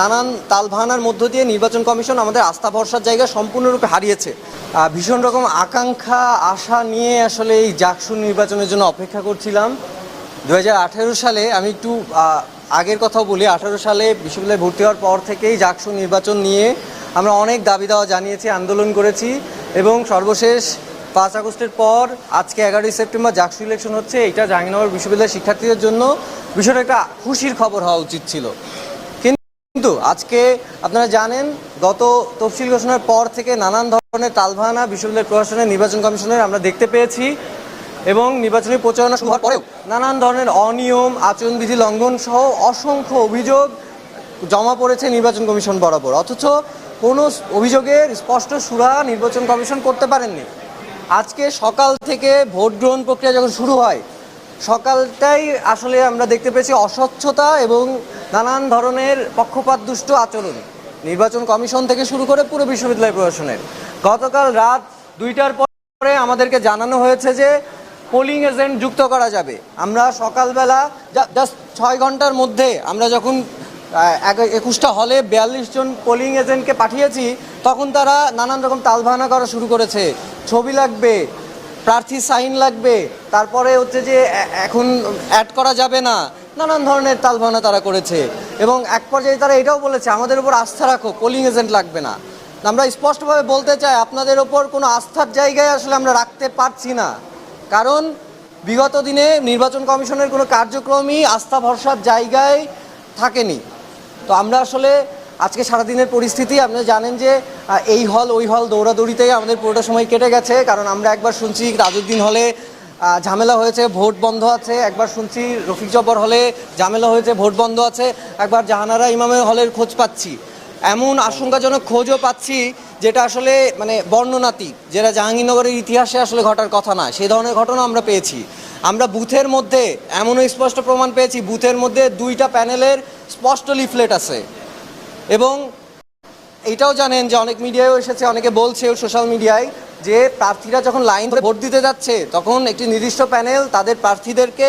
নানান তালভানার মধ্য দিয়ে নির্বাচন কমিশন আমাদের আস্থা ভরসার জায়গা সম্পূর্ণরূপে হারিয়েছে। ভীষণ রকম আকাঙ্ক্ষা, আশা নিয়ে আসলে এই জাকসু নির্বাচনের জন্য অপেক্ষা করছিলাম। দু হাজার আঠেরো সালে আমি একটু আগের কথাও বলি, আঠারো সালে বিশ্ববিদ্যালয়ে ভর্তি হওয়ার পর থেকেই জাকসু নির্বাচন নিয়ে আমরা অনেক দাবি দাওয়া জানিয়েছি, আন্দোলন করেছি এবং সর্বশেষ পাঁচ আগস্টের পর আজকে এগারোই সেপ্টেম্বর জাকসু ইলেকশন হচ্ছে। এটা জাহাঙ্গীরনগর বিশ্ববিদ্যালয়ের শিক্ষার্থীদের জন্য বিষয়টা একটা খুশির খবর হওয়া উচিত ছিল। কিন্তু আজকে আপনারা জানেন, গত তফসিল ঘোষণার পর থেকে নানান ধরনের তালভানা বিশ্ববিদ্যালয় প্রশাসনের, নির্বাচন কমিশনের আমরা দেখতে পেয়েছি এবং নির্বাচনী প্রচারণা শুরু হওয়ার পরেও নানান ধরনের অনিয়ম, আচরণবিধি লঙ্ঘন সহ অসংখ্য অভিযোগ জমা পড়েছে নির্বাচন কমিশন বরাবর। অথচ কোনো অভিযোগের স্পষ্ট সুরা নির্বাচন কমিশন করতে পারেননি। আজকে সকাল থেকে ভোট গ্রহণ প্রক্রিয়া যখন শুরু হয় সকালটাই আসলে আমরা দেখতে পেয়েছি অস্বচ্ছতা এবং নানান ধরনের পক্ষপাত দুষ্ট আচরণ। নির্বাচন কমিশন থেকে শুরু করে পুরো বিশ্ববিদ্যালয় প্রশাসনের। গতকাল রাত দুইটার পরে আমাদেরকে জানানো হয়েছে যে পোলিং এজেন্ট যুক্ত করা যাবে। আমরা সকালবেলা জাস্ট ছয় ঘণ্টার মধ্যে আমরা যখন এক- একুশটা হলে বিয়াল্লিশ জন পোলিং এজেন্টকে পাঠিয়েছি, তখন তারা নানান রকম তালবাহানা করা শুরু করেছে। ছবি লাগবে প্রার্থী সাইন লাগবে, তারপরে হচ্ছে যে এখন অ্যাড করা যাবে না। নানান ধরনের তালবাহানা তারা করেছে। এবং এক পর্যায়ে তারা এটাও বলেছে, আমাদের উপর আস্থা রাখো পোলিং এজেন্ট লাগবে না। আমরা স্পষ্টভাবে বলতে চাই, আপনাদের ওপর কোনো আস্থার জায়গায় আসলে আমরা রাখতে পারছি না। কারণ বিগত দিনে নির্বাচন কমিশনের কোনো কার্যক্রমই আস্থা ভরসার জায়গায় থাকেনি। তো আমরা আসলে আজকে সারাদিনের পরিস্থিতি, আপনি জানেন যে এই হল, ওই হল দৌড়াদৌড়িতে আমাদের পুরোটা সময় কেটে গেছে। কারণ আমরা একবার শুনছি রাজউদ্দিন হলে ঝামেলা হয়েছে, ভোট বন্ধ আছে। একবার শুনছি রফিক জব্বর হলে ঝামেলা হয়েছে, ভোট বন্ধ আছে। একবার জাহানারা ইমামের হলের খোঁজ পাচ্ছি। এমন আশঙ্কাজনক খোঁজও পাচ্ছি যেটা আসলে মানে বর্ণনাতীত, যেটা জাহাঙ্গীরনগরের ইতিহাসে আসলে ঘটার কথা না। সেই ধরনের ঘটনা আমরা পেয়েছি। আমরা বুথের মধ্যে এমনও স্পষ্ট প্রমাণ পেয়েছি, বুথের মধ্যে দুইটা প্যানেলের স্পষ্ট লিফলেট আছে। এবং এটাও জানেন যে অনেক মিডিয়ায়ও এসেছে, অনেকে বলছে সোশ্যাল মিডিয়ায় যে প্রার্থীরা যখন লাইন ধরে ভোট দিতে যাচ্ছে, তখন একটি নির্দিষ্ট প্যানেল তাদের প্রার্থীদেরকে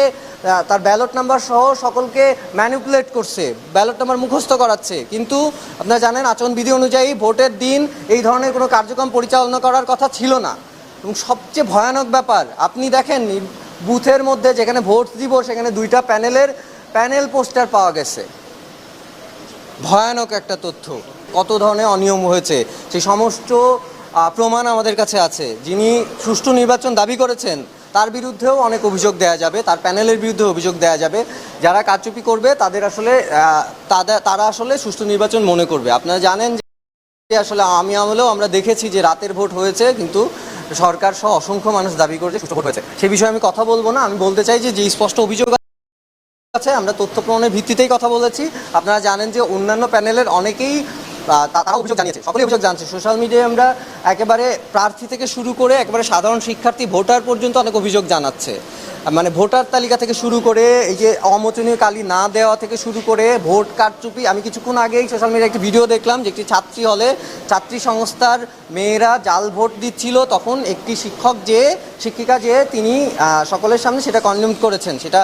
তার ব্যালট নাম্বার সহ সকলকে ম্যানিপুলেট করছে, ব্যালট নাম্বার মুখস্থ করাচ্ছে। কিন্তু আপনারা জানেন, আচরণবিধি অনুযায়ী ভোটের দিন এই ধরনের কোনো কার্যক্রম পরিচালনা করার কথা ছিল না। এবং সবচেয়ে ভয়ানক ব্যাপার, আপনি দেখেন বুথের মধ্যে যেখানে ভোট দিব, সেখানে দুইটা প্যানেলের প্যানেল পোস্টার পাওয়া গেছে। ভয়ানক একটা তথ্য। কত ধরনের অনিয়ম হয়েছে, সেই সমস্ত প্রমাণ আমাদের কাছে আছে। যিনি সুষ্ঠু নির্বাচন দাবি করেছেন, তার বিরুদ্ধেও অনেক অভিযোগ দেওয়া যাবে, তার প্যানেলের বিরুদ্ধে অভিযোগ দেওয়া যাবে। যারা কারচুপি করবে, তাদের আসলে তারা আসলে সুষ্ঠু নির্বাচন মনে করবে। আপনারা জানেন যে, আসলে আমি আমলেও আমরা দেখেছি যে রাতের ভোট হয়েছে, কিন্তু সরকার সহ অসংখ্য মানুষ দাবি করেছে সুষ্ঠু ভোট হয়েছে। সে বিষয়ে আমি কথা বলব না। আমি বলতে চাই যে স্পষ্ট অভিযোগ আছে আমরা তথ্য প্রমাণের ভিত্তিতেই কথা বলেছি। আপনারা জানেন যে অন্যান্য প্যানেলের অনেকেই তারা অভিযোগ জানিয়েছে, সকলেই অভিযোগ জানছে। সোশ্যাল মিডিয়ায় আমরা একেবারে প্রার্থী থেকে শুরু করে একেবারে সাধারণ শিক্ষার্থী, ভোটার পর্যন্ত অনেক অভিযোগ জানাচ্ছে। মানে ভোটার তালিকা থেকে শুরু করে, এই যে অমোচনীয় কালি না দেওয়া থেকে শুরু করে ভোট কারচুপি, আমি কিছুক্ষণ আগেই সোশ্যাল মিডিয়ায় একটি ভিডিও দেখলাম যে একটি ছাত্রী হলে ছাত্রী সংস্থার মেয়েরা জাল ভোট দিচ্ছিল, তখন একটি শিক্ষক যে, শিক্ষিকা যে, তিনি সকলের সামনে সেটা কন্ডেম করেছেন। সেটা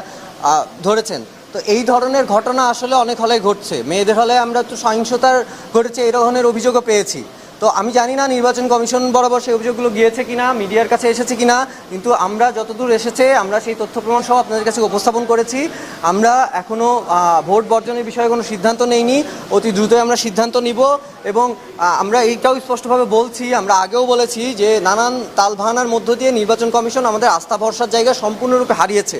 ধরেছেন। তো এই ধরনের ঘটনা আসলে অনেক হলে ঘটছে। মেয়েদের হলে আমরা তো সহিংসতার ঘটেছে, এই ধরনের অভিযোগও পেয়েছি। তো আমি জানি না নির্বাচন কমিশন বরাবর সেই অভিযোগগুলো গিয়েছে কিনা, মিডিয়ার কাছে এসেছে কিনা, কিন্তু আমরা যতদূর এসেছে, আমরা সেই তথ্য প্রমাণ সহ আপনাদের কাছে উপস্থাপন করেছি। আমরা এখনও ভোট বর্জনের বিষয়ে কোনো সিদ্ধান্ত নেইনি। অতি দ্রুতই আমরা সিদ্ধান্ত নিব এবং আমরা এইটাও স্পষ্টভাবে বলছি, আমরা আগেও বলেছি যে নানান তালভানার মধ্য দিয়ে নির্বাচন কমিশন আমাদের আস্থা ভরসার জায়গা সম্পূর্ণরূপে হারিয়েছে।